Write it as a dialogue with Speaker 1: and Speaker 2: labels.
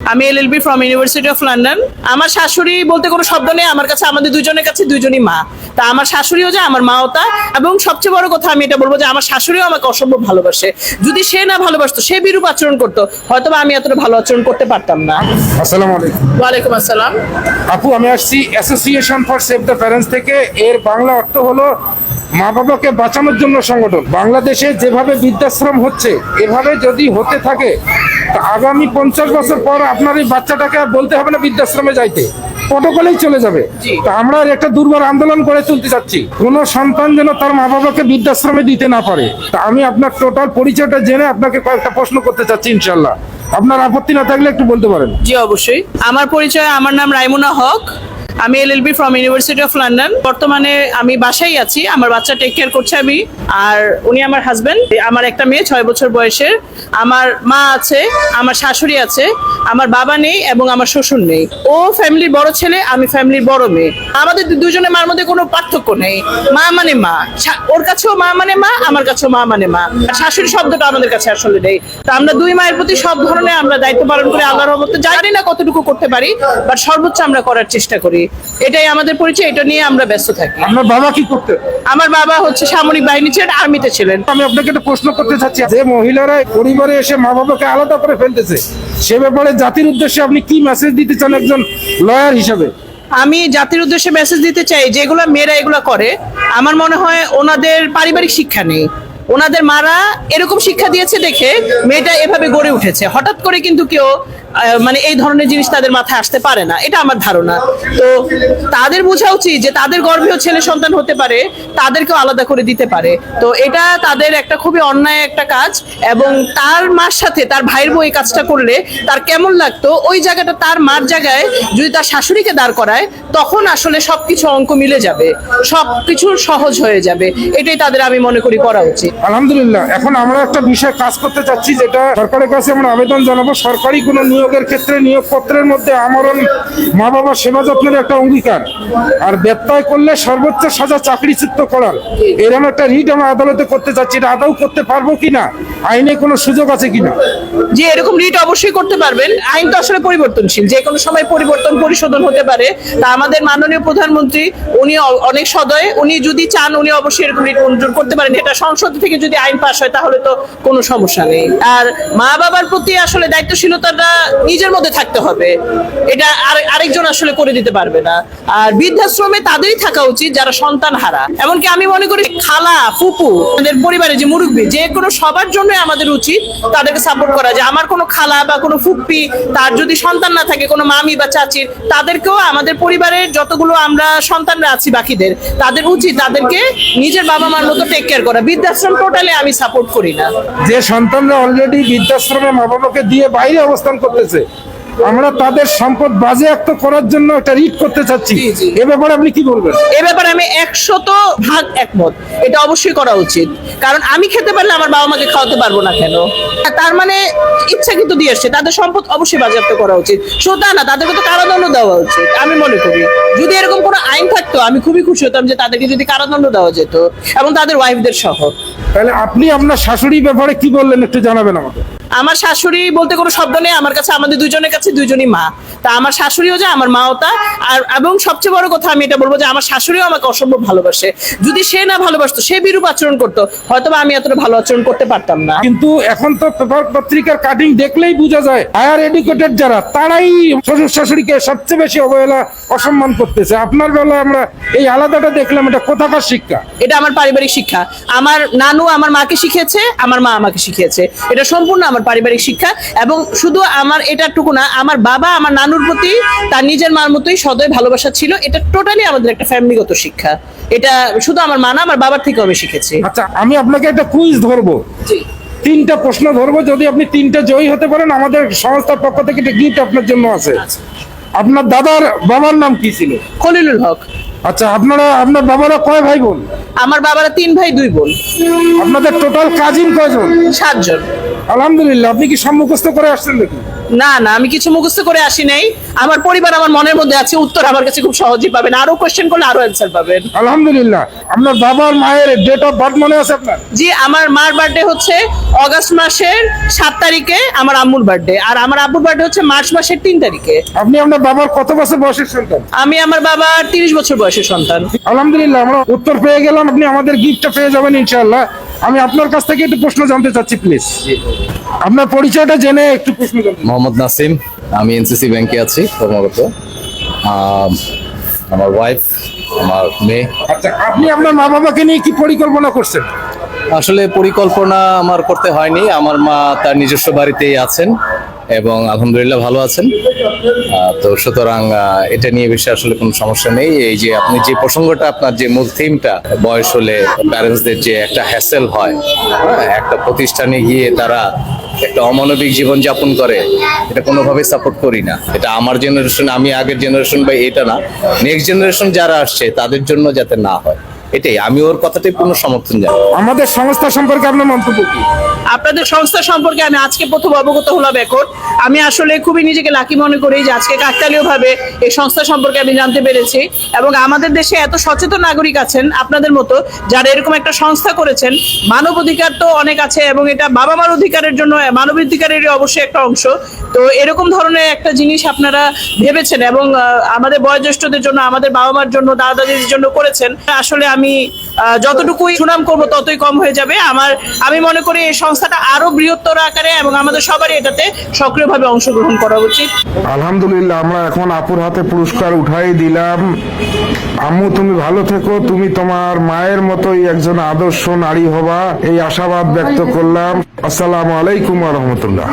Speaker 1: আমি LLB from university of London আমার শাশুড়ি বলতে কোনো শব্দ নেই আমার কাছে আমাদের দুজনের কাছে দুজনই মা। তা আমার শাশুড়িও যে আমার মাও তা। এবং সবচেয়ে বড় কথা আমি এটা বলব যে আমার শাশুড়িও আমাকে অসম্ভব ভালোবাসে। যদি সে না ভালোবাসতো সে বিরূপ আচরণ করতো হয়তো আমি এতটা ভালো আচরণ করতে পারতাম না।
Speaker 2: আসসালামু আলাইকুম।
Speaker 1: ওয়ালাইকুম আসসালাম।
Speaker 2: আপু আমি আসছি Association for Save the Parents থেকে। এর বাংলা অর্থ হলো মা বাবাকে বাঁচানোর জন্য সংগঠন। বাংলাদেশে যেভাবে বৃদ্ধাশ্রম হচ্ছে এভাবে যদি হতে থাকে তা আগামী পঞ্চাশ বছর পর আপনার এই বাচ্চাটাকে আর বলতে হবে না বৃদ্ধাশ্রমে যাইতে। প্রটোকলেই চলে যাবে। তা আমরা একটা দুর্বার আন্দোলন করে তুলতে চাচ্ছি। কোন সন্তান যেন তার মা বাবাকে বৃদ্ধাশ্রমে দিতে না পারে। তা আমি আপনার টোটাল পরিচয়টা জেনে আপনাকে কয়েকটা প্রশ্ন করতে চাচ্ছি ইনশাল্লাহ আপনার আপত্তি না থাকলে একটু বলতে পারেন।
Speaker 1: জি অবশ্যই। আমার পরিচয় আমার নাম রাইমুনা হক। আমি LLB from university of London বর্তমানে আমি বাসায় আছি, আমার বাচ্চা টেক কেয়ার করছে আমি, আর উনি আমার হাজবেন্ড আমার একটা মেয়ে ছয় বছর বয়সের। আমার মা আছে, আমার শাশুড়ি আছে, আমার বাবা নেই এবং আমার শ্বশুর নেই। ও ফ্যামিলির বড় ছেলে, আমি ফ্যামিলির বড় মেয়ে। আমাদের দু- দুজনের মার মধ্যে কোনো পার্থক্য নেই। মা মানে মা। ওর কাছেও মা মানে মা, আমার কাছেও মা মানে মা। আর শাশুড়ি শব্দটা আমাদের কাছে আসলে নেই। তো আমরা দুই মায়ের প্রতি সব ধরনের আমরা দায়িত্ব পালন করে আল্লাহর রহমতে জানি না কতটুকু করতে পারি বাট সর্বোচ্চ আমরা করার চেষ্টা করি। এটাই আমাদের পরিচয় এটা নিয়ে আমরা ব্যস্ত থাকি।
Speaker 2: আপনার বাবা কি করতে
Speaker 1: আমার বাবা হচ্ছে সামরিক বাহিনী ছিলেন আর্মিতে ছিলেন।
Speaker 2: আমি আপনাকে একটা প্রশ্ন করতে চাচ্ছি যে মহিলারা পরিবারে এসে মা বাবাকে আলাদা করে ফেলতেছে সে ব্যাপারে জাতির উদ্দেশ্যে আপনি কি মেসেজ দিতে চান একজন লয়ার হিসাবে?
Speaker 1: আমি জাতির উদ্দেশ্যে মেসেজ দিতে চাই যেগুলো মেয়েরা এগুলো করে আমার মনে হয় ওনাদের পারিবারিক শিক্ষা নেই। ওনাদের মারা এরকম শিক্ষা দিয়েছে দেখে মেয়েটা এভাবে গড়ে উঠেছে। হঠাৎ করে কিন্তু কেউ মানে এই ধরনের জিনিস তাদের মাথায় আসতে পারে না। এটা আমার ধারণা। তো তাদের বোঝা উচিত যে তাদের গর্ভেও ছেলে সন্তান হতে পারে, তাদেরকেও আলাদা করে দিতে পারে। তো এটা তাদের একটা খুবই অন্যায় একটা কাজ এবং তার মার সাথে, তার ভাইয়ের বউ এই কাজটা করলে তার কেমন লাগতো? ওই জায়গাটা তার মার জায়গায় যদি তার শাশুড়িকে দাঁড় করায়, তখন আসলে সবকিছু অঙ্ক মিলে যাবে। সবকিছু সহজ হয়ে যাবে। এটাই তাদের আমি মনে করি করা উচিত।
Speaker 2: আলহামদুলিল্লাহ, এখন আমরা একটা বিষয় কাজ করতে চাচ্ছি, যেটা সরকারের কাছে আমরা আবেদন জানাব। সরকারি কোনো নিয়োগের ক্ষেত্রে নিয়োগপত্রের মধ্যে আমরণ মা বাবার সেবা যত্নের একটা অঙ্গীকার। আর ব্যত্যয় করলে সর্বোচ্চ সাজা চাকরিচ্যুত করার। এরকম একটা রিট আমরা আদালতে করতে চাচ্ছি, এটা আদৌ করতে পারব কিনা? আইনে কোনো সুযোগ আছে কিনা?
Speaker 1: যে এরকম রিট অবশ্যই করতে পারবেন। আইন তো আসলে পরিবর্তনশীল, যে কোনো সময় পরিবর্তন, পরিশোধন হতে পারে। তা আমাদের মাননীয় প্রধানমন্ত্রী, উনি অনেক সদয়, উনি যদি চান, উনি অবশ্যই এরকম রিট মঞ্জুর করতে পারেন। এটা সংসদ থেকে যদি আইন পাস হয় তাহলে তো কোনো সমস্যা নেই। আর মা বাবার প্রতি আসলে দায়িত্বশীলতাটা নিজের মধ্যে থাকতে হবে। এটা আর আরেকজন আসলে করে দিতে পারবে না। আর বৃদ্ধাশ্রমে তাদেরই থাকা উচিত যারা সন্তান হারা এমনকি আমি মনে করি খালা, ফুপু আমাদের পরিবারে যে মুরব্বী, যে কোনো সবার জন্য আমাদের উচিত তাদেরকে সাপোর্ট করা যে আমার কোনো খালা বা কোনো ফুপ্পি, তার যদি সন্তান না থাকে, কোনো মামি বা চাচির, তাদেরকেও আমাদের পরিবারের যতগুলো আমরা সন্তানরা আছি বাকিদের, তাদের উচিত তাদেরকে নিজের বাবা মার মতো টেক কেয়ার করা। বৃদ্ধাশ্রম টোটালি আমি সাপোর্ট করি না।
Speaker 2: যে সন্তানরা অলরেডি বৃদ্ধাশ্রমে মা বাবাকে দিয়ে বাইরে অবস্থান করতেছে আমরা তাদের সম্পদ বাজেয়াপ্ত করার জন্য একটা রিট করতে চাচ্ছি। এ ব্যাপারে আপনি কি বলবেন?
Speaker 1: এ ব্যাপারে আমি একশত ভাগ একমত। এটা অবশ্যই করা উচিত। কারণ আমি খেতে পারলে আমার বাবা মাকে খাওয়াতে পারব না কেন? তার মানে ইচ্ছা কিন্তু দিয়ে আসছে। তাদের সম্পদ অবশ্যই বাজেয়াপ্ত করা উচিত। শুধু না তাদেরকে তো কারাদণ্ড দেওয়া উচিত। আমি মনে করি যদি এরকম কোনো আইন থাকতো আমি খুবই খুশি হতাম যে তাদেরকে যদি কারাদণ্ড দেওয়া যেত এবং তাদের ওয়াইফদের সহ।
Speaker 2: তাহলে আপনি আপনার শাশুড়ি ব্যাপারে কি বললেন একটু জানাবেন আমাকে?
Speaker 1: আমার শাশুড়ি বলতে কোনো শব্দ নেই আমার কাছে আমাদের দুজনের কাছে দুজনই মা। তা আমার শাশুড়িও যে আমার মাও তা। আর এবং সবচেয়ে বড় কথা আমি এটা বলব যে আমার শাশুড়িও আমাকে অসম্ভব ভালোবাসে। যদি সে না ভালোবাসতো সে বিরূপ আচরণ করতো হয়তো আমি এতটা ভালো আচরণ করতে পারতাম না।
Speaker 2: কিন্তু এখন তো পেপার পত্রিকার কাটিং দেখলেই বোঝা যায় হায়ার এডুকেটেড যারা তারাই শ্বশুর শাশুড়িকে সবচেয়ে বেশি অবহেলা অসম্মান করতেছে। আপনার বেলায় আমরা এই আলাদাটা দেখলাম এটা কোথাকার শিক্ষা?
Speaker 1: এটা আমার পারিবারিক শিক্ষা। আমার নানু আমার মাকে শিখিয়েছে আমার মা আমাকে শিখিয়েছে। এটা সম্পূর্ণ আমার পারিবারিক শিক্ষা এবং শুধু আমার এটাটুকু না আমার বাবা আমার নানুর প্রতি তার নিজের মার মতোই সদয় ভালোবাসা ছিল। এটা টোটালি আমাদের একটা ফ্যামিলিগত শিক্ষা। এটা শুধু আমার মা না আমার বাবার থেকেও আমি শিখেছি।
Speaker 2: আচ্ছা আমি আপনাকে একটা কুইজ ধরবো। জি। তিনটা প্রশ্ন ধরবো যদি আপনি তিনটা জয়ী হতে পারেন আমাদের সংস্থার পক্ষ থেকে একটা গিফট আপনার জন্য আছে। আপনার দাদার বাবার নাম কি ছিল?
Speaker 1: খলিলুল হক।
Speaker 2: আচ্ছা আপনারা আপনার বাবারা কয় ভাই বোন?
Speaker 1: আমার বাবারা তিন ভাই দুই বোন।
Speaker 2: আপনাদের টোটাল কাজিন কয়জন?
Speaker 1: সাতজন।
Speaker 2: আলহামদুলিল্লাহ আপনি কি সম্মুখস্থ করে আসছেন নাকি?
Speaker 1: না না আমি কিছু মুখস্থ করে আসি নাই। আমার পরিবার আমার মনের মধ্যে আছে উত্তর আমার কাছে খুব সহজেই পাবেন। আরও কোশ্চেন করলে আরও অ্যান্সার পাবেন।
Speaker 2: আলহামদুলিল্লাহ আপনার বাবার মায়ের ডেট অফ বার্থ মনে আছে আপনার?
Speaker 1: জি আমার মার বার্থডে হচ্ছে অগস্ট মাসের সাত তারিখে আমার আম্মুর বার্থডে আর আমার আব্বুর বার্থডে হচ্ছে মার্চ মাসের তিন তারিখে।
Speaker 2: আপনি আপনার বাবার কত বছর বয়সের সন্তান?
Speaker 1: আমি আমার বাবার তিরিশ বছর বয়সের সন্তান।
Speaker 2: আলহামদুলিল্লাহ আমরা উত্তর পেয়ে গেলাম আপনি আমাদের গিফটটা পেয়ে যাবেন ইনশাআল্লাহ। আমি আপনার কাছ থেকে একটু প্রশ্ন জানতে চাচ্ছি প্লিজ আপনার পরিচয়টা জেনে একটু প্রশ্ন
Speaker 3: মোহাম্মদ নাসিম আমি এনসিসি ব্যাংকে আছি কর্মরত। আমার ওয়াইফ আমার মেয়ে।
Speaker 2: আচ্ছা আপনি আপনার মা বাবাকে নিয়ে কি পরিকল্পনা করছেন?
Speaker 3: আসলে পরিকল্পনা আমার করতে হয়নি। আমার মা তার নিজস্ব বাড়িতেই আছেন। এবং আলহামদুলিল্লাহ ভালো আছেন। তো সুতরাং এটা নিয়ে বেশি আসলে কোনো সমস্যা নেই। এই যে আপনি যে প্রসঙ্গটা আপনার যে মূল থিমটা বয়স হলে প্যারেন্টসদের যে একটা হ্যাসেল হয় হ্যাঁ, একটা প্রতিষ্ঠানে গিয়ে তারা একটা অমানবিক জীবন যাপন করে এটা কোনোভাবেই সাপোর্ট করি না। এটা আমার জেনারেশন আমি আগের জেনারেশন বা এটা না। নেক্সট জেনারেশন যারা আসছে তাদের জন্য যাতে না হয়। এটাই আমি ওর কথাটাই পূর্ণ সমর্থন জানাই
Speaker 2: আমাদের সংস্থা সম্পর্কে আপনার মন্তব্য কি?
Speaker 1: আপনাদের সংস্থা সম্পর্কে আমি আজকে প্রথম অবগত হলাম এখন। আমি আসলে খুবই নিজেকে লাকি মনে করি যে আজকে কাকতালীয় ভাবে এই সংস্থা সম্পর্কে আমি জানতে পেরেছি এবং আমাদের দেশে এত সচেতন নাগরিক আছেন আপনাদের মতো যারা এরকম একটা সংস্থা করেছেন। মানব অধিকার তো অনেক আছে এবং এটা বাবা মার অধিকারের জন্য মানবাধিকারেরই অবশ্যই একটা অংশ। তো এরকম ধরনের একটা জিনিস আপনারা ভেবেছেন এবং আমাদের বয়োজ্যেষ্ঠদের জন্য, আমাদের বাবা মার জন্য দাদা দাদির জন্য করেছেন। আসলে আমি যতটুকুই সুনাম করব, ততই কম হয়ে যাবে। আমার, আমি মনে করি এই সংস্থাটা আরও বৃহত্তর আকারে এবং আমাদের সবারই এটাতে সক্রিয়ভাবে অংশগ্রহণ করা উচিত।
Speaker 2: আলহামদুলিল্লাহ, আমরা এখন আপুর হাতে পুরস্কার উঠাই দিলাম। আম্মু, তুমি ভালো থেকো। তুমি তোমার মায়ের মতোই একজন আদর্শ নারী হবা। এই আশাবাদ ব্যক্ত করলাম। আসসালামু আলাইকুম রহমতুল্লাহ।